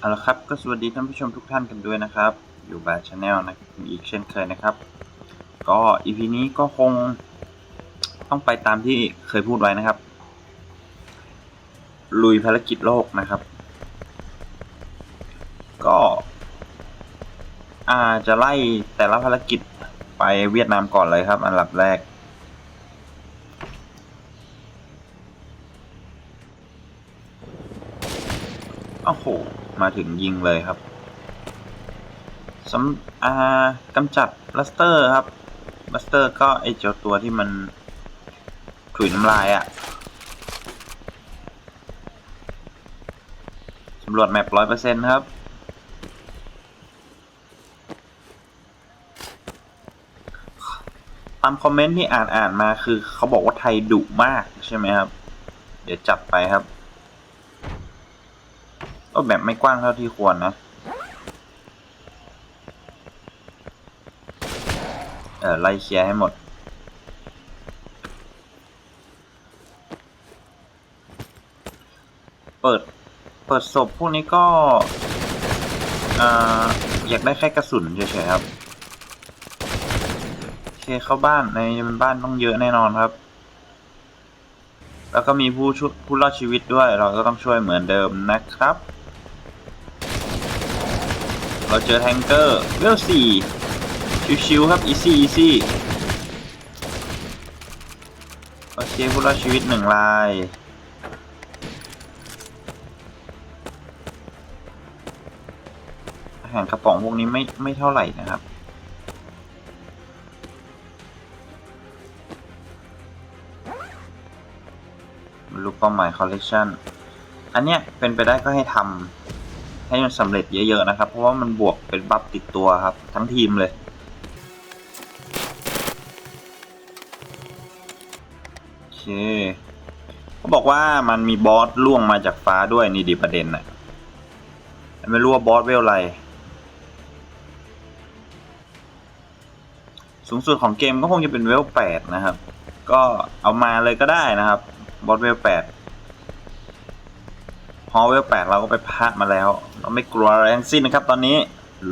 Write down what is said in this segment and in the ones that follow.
เอาละครับก็สวัสดีท่านผู้ชมทุกท่านกันด้วยนะครับ อยู่บาชาแนลนะอีกเช่นเคยนะครับ ก็อีพีนี้ก็คงต้องไปตามที่เคยพูดไว้นะครับ ลุยภารกิจโลกนะครับ ก็อาจะไล่แต่ละภารกิจไปเวียดนามก่อนเลยครับ อันดับแรกโอ้โห มาถึงยิงเลยครับสำอ่ากำจัดลัสเตอร์ครับลัสเตอร์ก็ไอเจ้าตัวที่มันถุยน้ำลายอะ่ะสำรวจแมปร้อยเปอร์เซ็นต์ครับตามคอมเมนต์ที่อ่านอ่านมาคือเขาบอกว่าไทยดุมากใช่ไหมครับ เดี๋ยวจับไปครับ ก็แบบไม่กว้างเท่าที่ควรนะ เออไล่เคลียร์ให้หมด เปิด เปิดศพพวกนี้ก็อ่าอยากได้แค่กระสุนเฉยๆครับโอเคเข้าบ้านในบ้านต้องเยอะแน่นอนครับ แล้วก็มีผู้ช่วยผู้รอดชีวิตด้วย เราก็ต้องช่วยเหมือนเดิมนะครับ เราเจอแทงเกอร์เวลสี่ชิวๆครับอีซี่อีซี่โอเคผู้รอดชีวิตหนึ่งรายอาหารกระป๋องพวกนี้ไม่ไม่เท่าไหร่นะครับลูกเป้าหมายคอลเลกชันอันเนี้ยเป็นไปได้ก็ให้ทำ ให้มันสำเร็จเยอะๆนะครับ เพราะว่ามันบวกเป็นบัฟติดตัวครับ ทั้งทีมเลยโอเคเขาบอกว่ามันมีบอสล่วงมาจากฟ้าด้วยนี่ดีประเด็นน่ะไม่รู้ว่าบอสเวลอะไรสูงสุดของเกมก็คงจะเป็นเวลแปดนะครับ ก็เอามาเลยก็ได้นะครับ บอสเวลแปด ฮอเวลแปดเราก็ไปพะมาแล้ว เราไม่กลัวอะไรทั้งสิ้นนะครับ ตอนนี้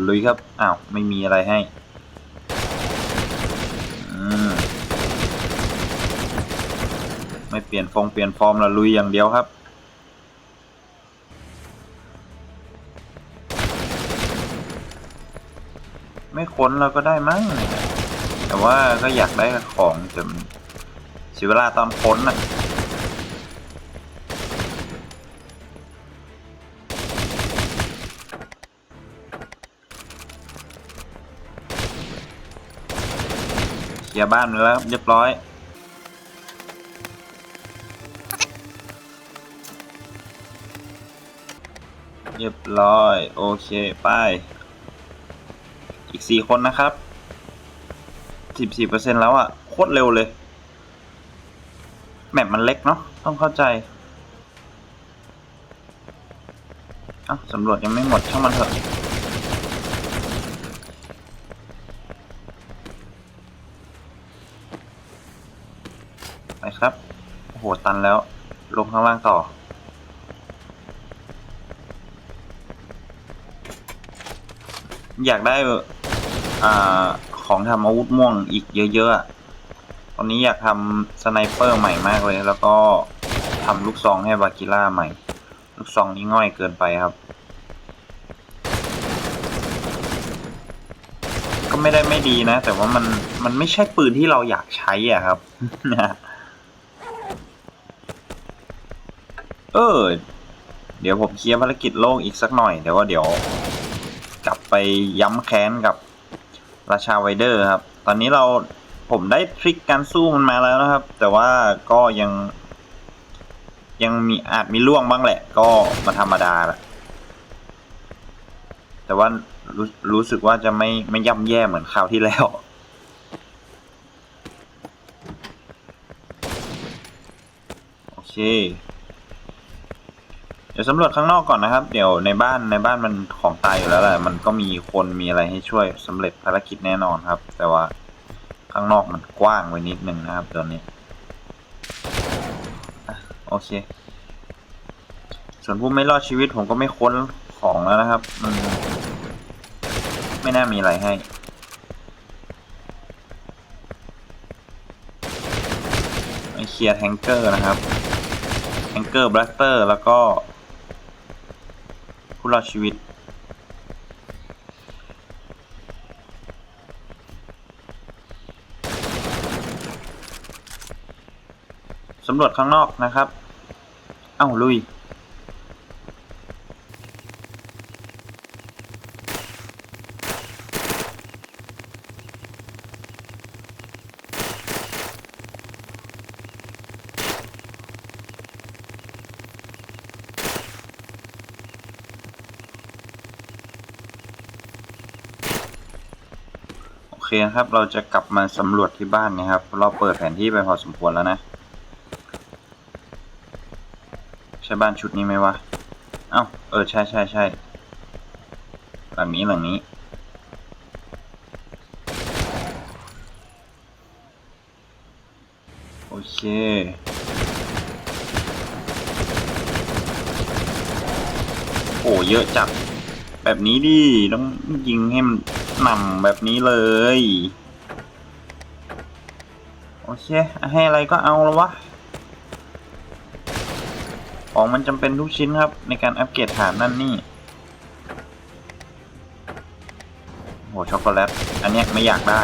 ลุยครับอ้าวไม่มีอะไรให้ไม่เปลี่ยนฟงเปลี่ยนฟอร์มเราลุยอย่างเดียวครับไม่ค้นเราก็ได้มั้งแต่ว่าก็อยากได้ของแต่มันเสียเวลาตอนค้นน่ะ ลียร์บ้านแล้วเรียบร้อยเรียบร้อย โอเค ไป อีกสี่คนนะครับสิบสี่เปอร์เซ็นแล้วอะ่ะ โคตรเร็วเลย แมปมันเล็กเนาะต้องเข้าใจอ้าสำรวจยังไม่หมด ช่างมันเถอะ ครับ โอ้โห ตันแล้ว ลงข้างล่างต่อ อยากได้อ่าของทำอาวุธม่วงอีกเยอะๆ ตอนนี้อยากทำสไนเปอร์ใหม่มากเลย แล้วก็ทำลูกซองให้บากิล่าใหม่ ลูกซองนี้ง่อยเกินไปครับ ก็ไม่ได้ไม่ดีนะ แต่ว่ามันมันไม่ใช่ปืนที่เราอยากใช้อะครับ เออ เดี๋ยวผมเคลียร์ภารกิจโลกอีกสักหน่อยแต่ว่าเดี๋ยว กลับไปย้ำแค้นกับราชาไวเดอร์ครับ ตอนนี้เราผมได้ทริคการสู้มันมาแล้วนะครับ แต่ว่าก็ยัง ยังมีอาจมีล่วงบ้างแหละ ก็มาธรรมดาแหละแต่ว่ารู้รู้สึกว่าจะไม่ไม่ย่ำแย่เหมือนคราวที่แล้วโอเค ดี๋ยวสำรวจข้างนอกก่อนนะครับ เดี๋ยวในบ้านในบ้านมันของตายอยู่แล้วแหละมันก็มีคนมีอะไรให้ช่วยสำเร็จภารกิจแน่นอนครับ แต่ว่าข้างนอกมันกว้างไว้นิดนึงนะครับตอนนี้โอเค ส่วนผู้ไม่รอดชีวิตผมก็ไม่ค้นของแล้วนะครับมันไม่น่ามีอะไรให้เคลียร์แทงเกอร์นะครับแทงเกอร์บลัสเตอร์แล้วก็ ผู้รอดชีวิต สำรวจข้างนอกนะครับ เอ้าลุย เคนะครับ เราจะกลับมาสำรวจที่บ้านนะครับ เราเปิดแผนที่ไปพอสมควรแล้วนะ ใช่บ้านชุดนี้ไหมวะ เอ้า เออ ใช่ใช่ใช่หลังนี้หลังนี้ โอเคโอ้เยอะจัดแบบนี้ดิต้องยิงให้มัน หนำแบบนี้เลย โอเค ให้อะไรก็เอาแล้ววะ ของมันจำเป็นทุกชิ้นครับ ในการอัปเกรดฐานนั่นนี่โหช็อกโกแลต อันเนี้ยไม่อยากได้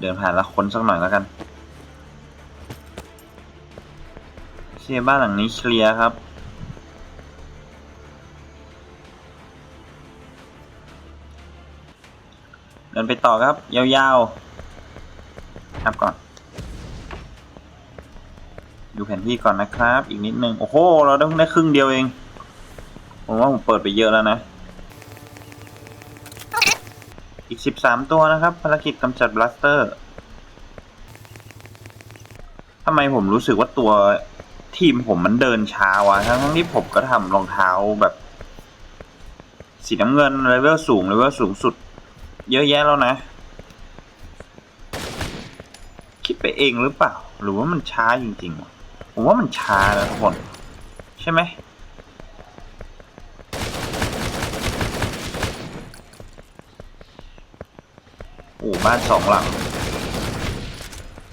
เดินผ่านละคนสักหน่อยแล้วกัน เคบ้านหลังนี้เคลียร์ครับ เดินไปต่อครับ ยาวๆครับก่อน ดูแผนที่ก่อนนะครับ อีกนิดนึง โอ้โห เราได้เพิ่งได้ครึ่งเดียวเอง ผมว่าผมเปิดไปเยอะแล้วนะ อีกสิบสามตัวนะครับ ภารกิจกำจัดบลัสเตอร์ทำไมผมรู้สึกว่าตัว ทีมผมมันเดินช้าวะทั้งที่ผมก็ทำรองเท้าแบบสีน้ำเงินเลเวลสูงเลเวลสูงสุด เยอะแยะแล้วนะ คิดไปเองหรือเปล่า หรือว่ามันช้าจริงๆ ผมว่ามันช้านะทุกคน ใช่ไหมโอ้บ้านสองหลัง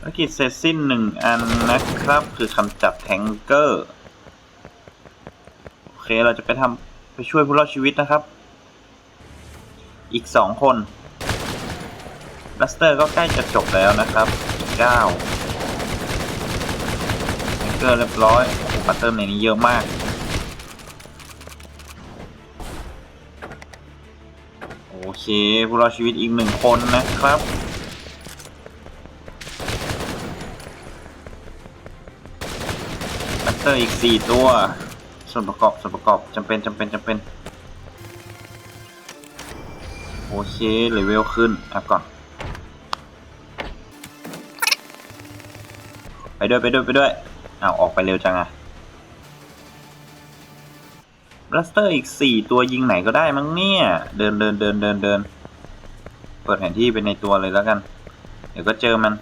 ภารกิจเสร็จสิ้นหนึ่งอันนะครับ คือคำจับแทงเกอร์โอเคเราจะไปทำไปช่วยผู้รอดชีวิตนะครับ อีกสองคนลัสเตอร์ก็ใกล้จะจบแล้วนะครับอีกเก้าแทงเกอร์เรียบร้อยโอ้ปัตเตอร์ในนี้เยอะมากโอเคผู้รอดชีวิตอีกหนึ่งคนนะครับ ตเตอร์อีกสี่ตัว ส่วนประกอบส่วนประกอบจำเป็นจำเป็นจำเป็น โอเคเลเวลขึ้นอัพก่อน ไปด้วยไปด้วยไปด้วยเอาออกไปเร็วจังอะบลัสเตอร์อีกสี่ตัวยิงไหนก็ได้มั้งเนี่ย เดินเดินเดินเดินเดินเปิดแผนที่ไปในตัวเลยแล้วกัน เดี๋ยวก็เจอมัน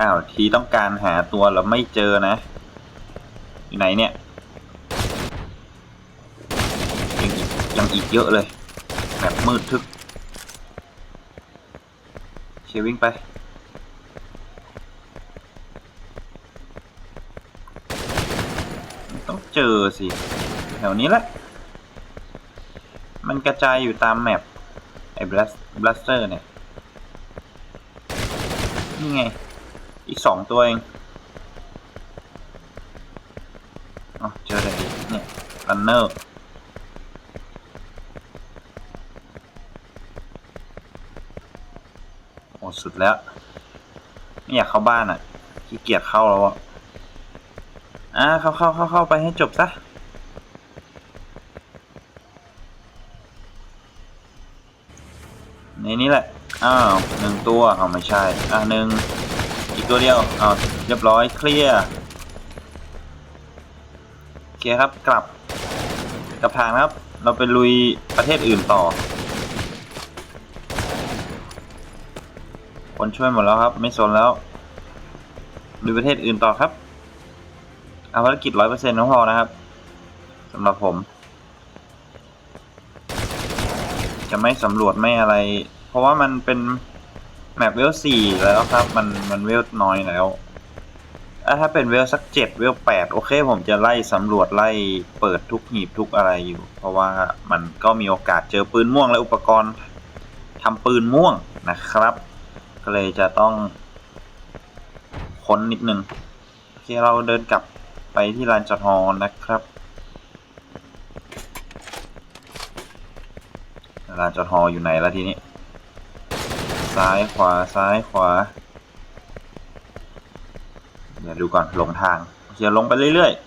อ้าวทีต้องการหาตัวแล้วไม่เจอนะ อยู่ไหนเนี่ยยังอีกยังอีกเยอะเลยแบบมืดทึกเชวิ่งไปต้องเจอสิ แถวนี้แหละ มันกระจายอยู่ตามแมปไอ้บลัสบลัสเตอร์เนี่ย นี่ไง อีกสองตัวเองอ๋อเจอเลยเนี่ยรันเนอร์โอ้สุดแล้ว ไม่อยากเข้าบ้านอะขี้เกียจเข้าแล้วอะอ่าเข้าเข้าเข้าเข้าไปให้จบซะในนี้แหละ อ้าวหนึ่งตัวเอาไม่ใช่ อ่าหนึ่ง ตัวเดียวอ้าวเรียบร้อยเคลียร์โอเคครับกลับกลับทางครับ เราไปลุยประเทศอื่นต่อ คนช่วยหมดแล้วครับ ไม่สนแล้วดูประเทศอื่นต่อครับเอาภารกิจร้อยเปอร์เซ็นต์พอนะครับสำหรับผม จะไม่สำรวจไม่อะไร เพราะว่ามันเป็น แมปเวลสี่แล้วครับ มันมันเวลน้อยแล้วถ้าเป็นเวลสักเจ็ดเวลแปดโอเค ผมจะไล่สำรวจไล่เปิดทุกหีบทุกอะไรอยู่ เพราะว่ามันก็มีโอกาสเจอปืนม่วงและอุปกรณ์ทำปืนม่วงนะครับ ก็เลยจะต้องค้นนิดนึงโอเคเราเดินกลับไปที่ลานจอดฮอนะครับลานจอดฮออยู่ไหนแล้วทีนี้ ซ้ายขวาซ้ายขวาเดี๋ยวดูก่อนหลงทางโอเคลงไปเรื่อยๆ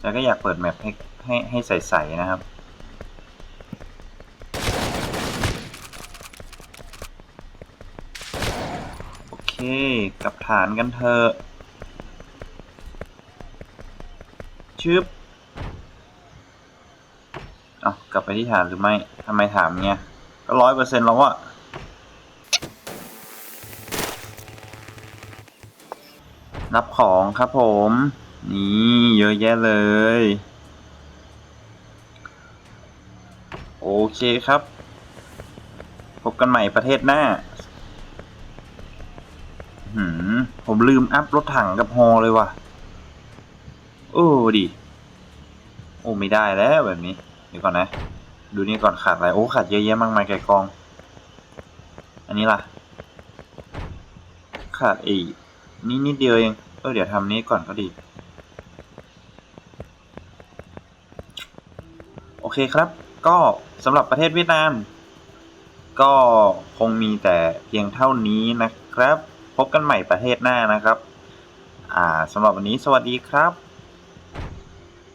แต่ก็อยากเปิดแมปให้ให้ให้ใสๆนะครับโอเคกับฐานกันเถอะชึบ กลับไปที่ฐานหรือไม่ทำไมถามเงี้ย ก็ร้อยเปอร์เซ็นต์แล้วอะรับของครับผม นี่เยอะแยะเลย โอเคครับ พบกันใหม่ประเทศหน้าหืมผมลืมอัพรถถังกับฮอเลยว่ะ โอ้ดิ โอ้ ไม่ได้แล้วแบบนี้ เดี๋ยวก่อนนะ ดูนี่ก่อนขาดอะไร โอ้ขาดเยอะแยะมากมายไก่กอง อันนี้ล่ะ ขาดอีกนี่นิดเดียวเอง เออเดี๋ยวทำนี้ก่อนก็ดี โอเคครับ ก็สำหรับประเทศเวียดนาม ก็คงมีแต่เพียงเท่านี้นะครับ พบกันใหม่ประเทศหน้านะครับ อ่าสำหรับวันนี้สวัสดีครับ